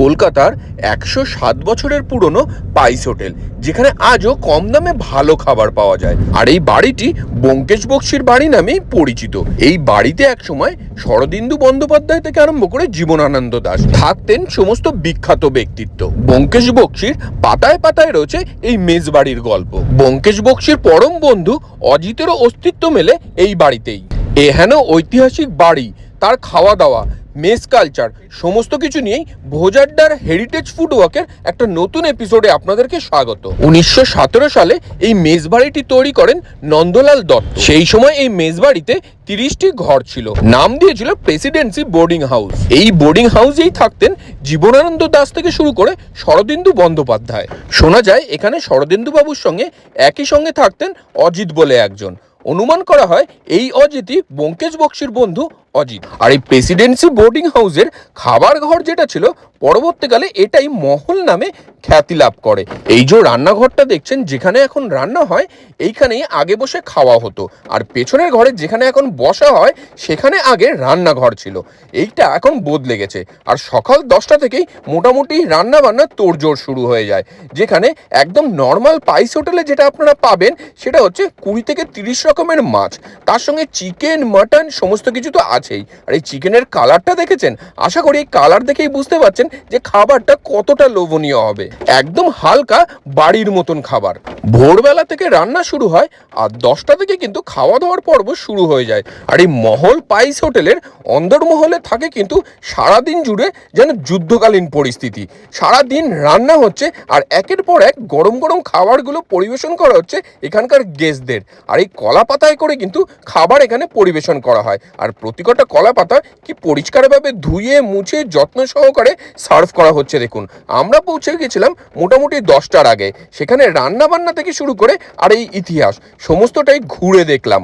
কলকাতার একশো সাত বছরের পুরনো পাইস হোটেল, যেখানে আজও কম দামে ভালো খাবার পাওয়া যায়। আর এই বাড়িটি ব্যোমকেশ বক্সির বাড়ি নামেই পরিচিত। এই বাড়িতে একসময় শরদিন্দু বন্দ্যোপাধ্যায় থেকে আরম্ভ করে জীবনানন্দ দাস থাকতেন সমস্ত বিখ্যাত ব্যক্তিত্ব। ব্যোমকেশ বক্সির পাতায় পাতায় রয়েছে এই মেজবাড়ির গল্প। ব্যোমকেশ বক্সির পরম বন্ধু অজিতেরও অস্তিত্ব মেলে এই বাড়িতেই। এহেন ঐতিহাসিক বাড়ি, তার খাওয়া দাওয়া মেস কালচার। সমস্ত কিছু নিয়েই ভোজাড্ডার হেরিটেজ ফুড ওয়াকের একটা নতুন এপিসোডে আপনাদেরকে স্বাগত। উনিশশো সতেরো সালে এই মেজবাড়িটি তৈরি করেন নন্দলাল দত্ত। সেই সময় এই মেজবাড়িতে তিরিশটি ঘর ছিল। নাম দিয়েছিল প্রেসিডেন্সি বোর্ডিং হাউস। এই বোর্ডিং হাউসেই থাকতেন জীবনানন্দ দাস থেকে শুরু করে শরদিন্দু বন্দ্যোপাধ্যায়। শোনা যায়, এখানে শরদিন্দু বাবুর সঙ্গে একই সঙ্গে থাকতেন অজিত বলে একজন। অনুমান করা হয়, এই অজিতই ব্যোমকেশ বক্সির বন্ধু অজিত। আর এই প্রেসিডেন্সি বোর্ডিং হাউসের খাবার ঘর যেটা ছিল, পরবর্তীকালে এটাই মহল নামে খ্যাতি লাভ করে। এই যে রান্নাঘরটা দেখছেন, যেখানে এখন রান্না হয়, এইখানেই আগে বসে খাওয়া হতো। আর পেছনের ঘরে যেখানে এখন বসা হয়, সেখানে আগে রান্নাঘর ছিল। এইটা এখন বদলে গেছে। আর সকাল দশটা থেকেই মোটামুটি রান্না বান্না তোড়জোড় শুরু হয়ে যায়। যেখানে একদম নর্মাল পাইস হোটেলে যেটা আপনারা পাবেন, সেটা হচ্ছে কুড়ি থেকে তিরিশ রকমের মাছ। তার সঙ্গে চিকেন মাটন সমস্ত কিছু তো আছেই। আর এই চিকেনের কালারটা দেখেছেন? আশা করি এই কালার দেখেই বুঝতে পারছেন যে খাবারটা কতটা লোভনীয় হবে। একদম হালকা বাড়ির মতন খাবার। ভোরবেলা থেকে রান্না শুরু হয় আর দশটা থেকে কিন্তু খাওয়া দাওয়ার পর্ব শুরু হয়ে যায়। আর এই মহল পাইস হোটেলের অন্দরমহলে থাকে কিন্তু সারাদিন জুড়ে যেন যুদ্ধকালীন পরিস্থিতি। সারাদিন রান্না হচ্ছে আর একের পর এক গরম গরম খাবারগুলো পরিবেশন করা হচ্ছে এখানকার গেস্টদের আর এই কলা পাতায় করে কিন্তু খাবার এখানে পরিবেশন করা হয়। আর প্রতি কটা কলা পাতা কি পরিষ্কারভাবে ধুয়ে মুছে যত্ন সহকারে সার্ভ করা হচ্ছে দেখুন। আমরা পৌঁছে গেছিলাম মোটামুটি দশটার আগে। সেখানে রান্না বান্না থেকে শুরু করে আর এই ইতিহাস সমস্তটাই ঘুরে দেখলাম।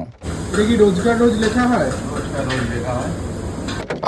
এটা রোজ লেখা হয়?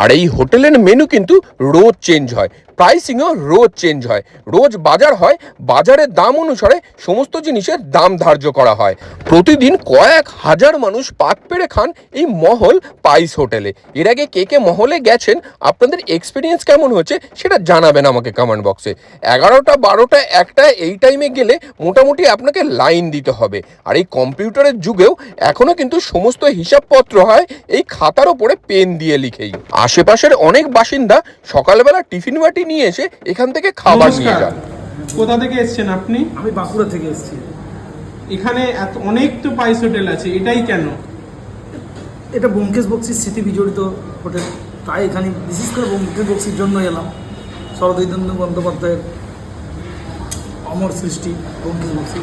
আর এই হোটেলের মেনু কিন্তু রোজ চেঞ্জ হয়। প্রাইসিংও রোজ চেঞ্জ হয়। রোজ বাজার হয়, বাজারের দাম অনুসারে সমস্ত জিনিসের দাম ধার্য করা হয়। প্রতিদিন কয়েক হাজার মানুষ পাত পেরে খান এই মহল পাইস হোটেলে। এর আগে কে কে মহলে গেছেন, আপনাদের এক্সপিরিয়েন্স কেমন হচ্ছে সেটা জানাবেন আমাকে কমেন্ট বক্সে এগারোটা, বারোটা, একটা, এই টাইমে গেলে মোটামুটি আপনাকে লাইন দিতে হবে। আর এই কম্পিউটারের যুগেও এখনও কিন্তু সমস্ত হিসাবপত্র হয় এই খাতার ওপরে পেন দিয়ে লিখেই। আশেপাশের অনেক বাসিন্দা সকালবেলা টিফিন বাটি নিয়ে এসে এখান থেকে খাবার নিয়ে যান। কোথা থেকে এসেছেন আপনি? আমি বাঁকুড়া থেকে এসেছি। এখানে এত অনেক তো পাইস হোটেল আছে এটাই কেন? এটা ব্যোমকেশ বক্সির স্মৃতি বিজড়িত হোটেল। তাই এখানে বিশেষ করে ব্যোমকেশ বক্সির জন্য এলাম। শরদিন্দু বন্দ্যোপাধ্যায়ের অমর সৃষ্টি ব্যোমকেশ বক্সি।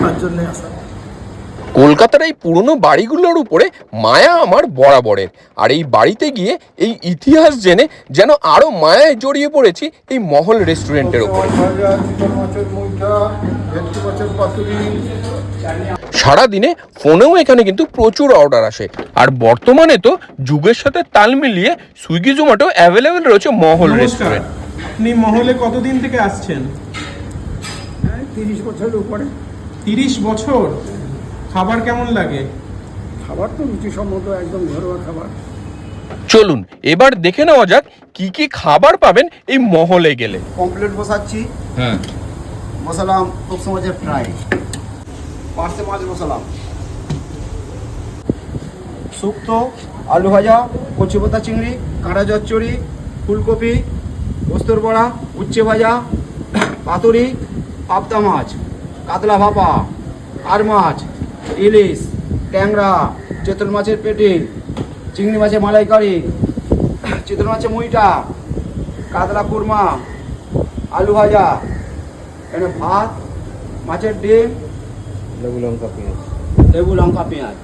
তার জন্যে আসা কলকাতার এই পুরনো বাড়িগুলোর উপরে মায়া আমার বরাবরের। আর এই বাড়িতে গিয়ে এই ইতিহাস জেনে যেন আরও মায়ায় জড়িয়ে পড়েছি এই মহল রেস্টুরেন্টের উপরে। সারাদিনে ফোনেও এখানে কিন্তু প্রচুর অর্ডার আসে। আর বর্তমানে তো যুগের সাথে তাল মিলিয়ে সুইগি জোম্যাটো অ্যাভেলেবেল রয়েছে মহল রেস্টুরেন্ট। আপনি মহলে কতদিন থেকে আসছেন? তিরিশ বছরের উপরে। তিরিশ বছর? খাবার কেমন লাগে? খাবার তো রুচিসম্মত একদম ঘরোয়া খাবার। চলুন এবার দেখে নেওয়া যাক কি কি খাবার পাবেন এই মহলে গেলে। কমপ্লেট বসাচ্ছি। হ্যাঁ। বসালাম টকসো মাছের ফ্রাই পার্সে মাছ বসালাম। শুক্তো আলু ভাজা কচি পাতা চিংড়ি কাঁটা চচ্চড়ি ফুলকপি পোস্তর বড়া উচ্ছে ভাজা পাতুরি পাবদা মাছ কাতলা ভাপা আর মাছ। ইলিশ ট্যাংরা চেতল মাছের পেটি চিংড়ি মাছের মালাইকারি চিতল মাছের মুইটা কাতলা কুরমা আলু ভাজা এখানে ভাত মাছের ডিম লেবু লঙ্কা পেঁয়াজ। লেবু লঙ্কা পেঁয়াজ।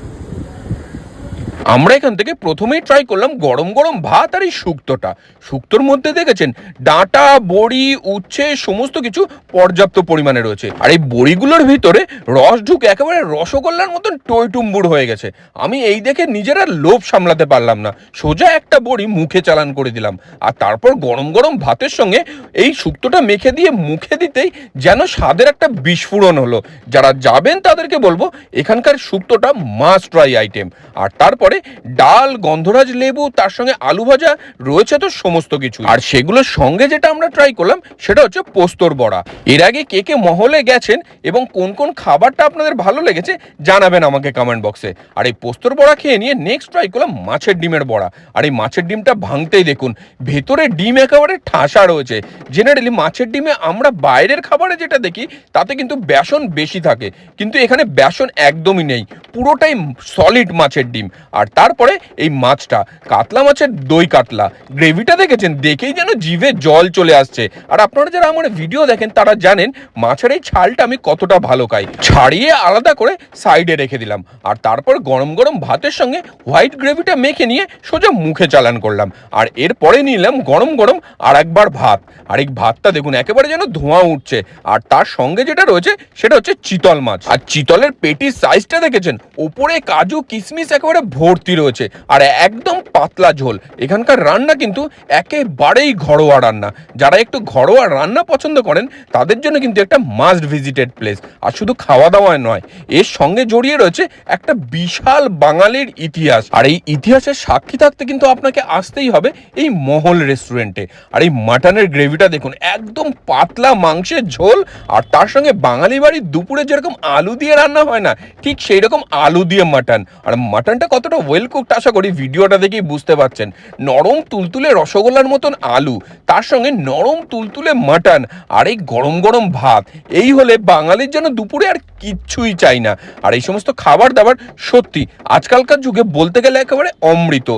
আমরা এখান থেকে প্রথমেই ট্রাই করলাম গরম গরম ভাত আর এই শুক্তোটা। শুক্তোর মধ্যে দেখেছেন, ডাঁটা, বড়ি, উচ্ছে, সমস্ত কিছু পর্যাপ্ত পরিমাণে রয়েছে। আর এই বড়িগুলোর ভিতরে রস ঢুকে একেবারে রসগোল্লার মতন টইটুম্বুর হয়ে গেছে। আমি এই দেখে নিজের লোভ সামলাতে পারলাম না। সোজা একটা বড়ি মুখে চালান করে দিলাম। আর তারপর গরম গরম ভাতের সঙ্গে এই শুক্তোটা মেখে দিয়ে মুখে দিতেই যেন স্বাদের একটা বিস্ফোরণ হলো। যারা যাবেন তাদেরকে বলব, এখানকার শুক্তোটা মাস্ট ট্রাই আইটেম আর তারপরে খাবারে ডাল, গন্ধরাজ, লেবু, তার সঙ্গে আলু ভাজা রয়েছে তো সমস্ত কিছু। আর সেগুলোর সঙ্গে যেটা আমরা ট্রাই করলাম, সেটা হচ্ছে পোস্তর বড়া। এর আগে কে কে মহলে গেছেন এবং কোন কোন খাবারটা আপনাদের ভালো লেগেছে জানাবেন আমাকে কমেন্ট বক্সে আর এই পোস্তর বড়া খেয়ে নিয়ে নেক্সট ট্রাই করলাম মাছের ডিমের বড়া। আর এই মাছের ডিমটা ভাঙতেই দেখুন, ভেতরে ডিম একেবারে ঠাসা রয়েছে। জেনারেলি মাছের ডিমে আমরা বাইরের খাবারে যেটা দেখি, তাতে কিন্তু বেসন বেশি থাকে। কিন্তু এখানে বেসন একদমই নেই, পুরোটাই সলিড মাছের ডিম। আর তারপরে এই মাছটা, কাতলা মাছের দই কাতলা। গ্রেভিটা দেখেছেন? দেখেই যেন জিভে জল চলে আসছে। আর আপনারা যারা আমার ভিডিও দেখেন, তারা জানেন মাছের এই ছালটা আমি কতটা ভালো খাই। ছাড়িয়ে আলাদা করে সাইডে রেখে দিলাম। আর তারপর গরম গরম ভাতের সঙ্গে হোয়াইট গ্রেভিটা মেখে নিয়ে সোজা মুখে চালান করলাম। আর এরপরে নিলাম গরম গরম আর একবার ভাত। আর এই ভাতটা দেখুন, একেবারে যেন ধোঁয়া উঠছে। আর তার সঙ্গে যেটা রয়েছে, সেটা হচ্ছে চিতল মাছ। আর চিতলের পেটির সাইজটা দেখেছেন? ওপরে কাজু কিশমিশ একেবারে ভর্তি রয়েছে। আর একদম পাতলা ঝোল। এখানকার রান্না কিন্তু একেবারেই ঘরোয়া রান্না। যারা একটু ঘরোয়া রান্না পছন্দ করেন, তাদের জন্য কিন্তু একটা মাস্ট ভিজিটেড প্লেস আর শুধু খাওয়া দাওয়ায় নয়, এর সঙ্গে জড়িয়ে রয়েছে একটা বিশাল বাঙালির ইতিহাস। আর এই ইতিহাসের সাক্ষী থাকতে কিন্তু আপনাকে আসতেই হবে এই মহল রেস্টুরেন্টে আর এই মাটনের গ্রেভিটা দেখুন, একদম পাতলা মাংসের ঝোল। আর তার সঙ্গে বাঙালি বাড়ির দুপুরে যেরকম আলু দিয়ে রান্না হয় না, ঠিক সেই রকম আলু দিয়ে মাটন। আর মাটনটা কতটা ওয়েল কুকড আশা করি ভিডিওটা দেখেই বুঝতে পারছেন। নরম তুলতুলে রসগোল্লার মতন আলু, তার সঙ্গে নরম তুলতুলে মাটন আর এই গরম গরম ভাত, এই হলে বাঙালির জন্য দুপুরে আর কিচ্ছুই চাই না। আর এই সমস্ত খাবার দাবার সত্যি, আজকালকার যুগে বলতে গেলে একেবারে অমৃত।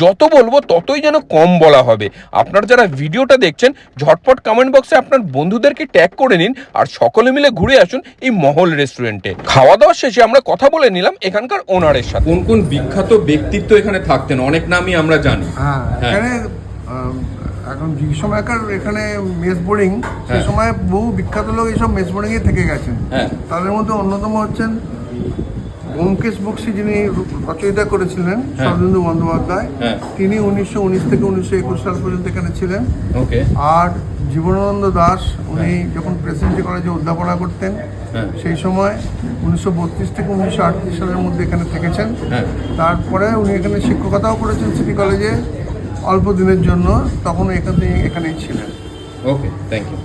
যত বলব ততই যেন কম বলা হবে। আপনারা যারা ভিডিওটা দেখছেন, ঝটপট কমেন্ট বক্সে আপনার বন্ধুদেরকে ট্যাগ করে নিন আর সকলে মিলে ঘুরে আসুন এই মহল রেস্টুরেন্টে খাওয়া দাওয়া শেষে আমরা কথা বলে নিলাম এখানকার ওনারের সাথে। কোন কোন বিখ্যাত ব্যক্তিত্ব এখানে থাকতেন অনেক নামই আমরা জানি হ্যাঁ হ্যাঁ। এখানে এখন যে সময়কার এখানে মেস বোর্ডিং সেই হ্যাঁ। সময় বহু বিখ্যাত লোক এইসব মেস বোর্ডিংয়ে থেকে গেছেন হ্যাঁ। তাদের মধ্যে অন্যতম হচ্ছেন ব্যোমকেশ বক্সী যিনি রচয়িতা করেছিলেন হ্যাঁ। বন্দ্যোপাধ্যায়। তিনি উনিশশো উনিশ থেকে উনিশশো একুশ সাল পর্যন্ত এখানে ছিলেন আর জীবনানন্দ দাস উনি যখন প্রেসিডেন্সি কলেজে অধ্যাপনা করতেন হ্যাঁ। সেই সময় উনিশশো বত্রিশ থেকে উনিশশো আটত্রিশ সালের মধ্যে এখানে থেকেছেন হ্যাঁ। তারপরে উনি এখানে শিক্ষকতাও করেছেন সিটি কলেজে অল্প দিনের জন্য তখন এখানে এখানেই ছিলেন ওকে থ্যাংক ইউ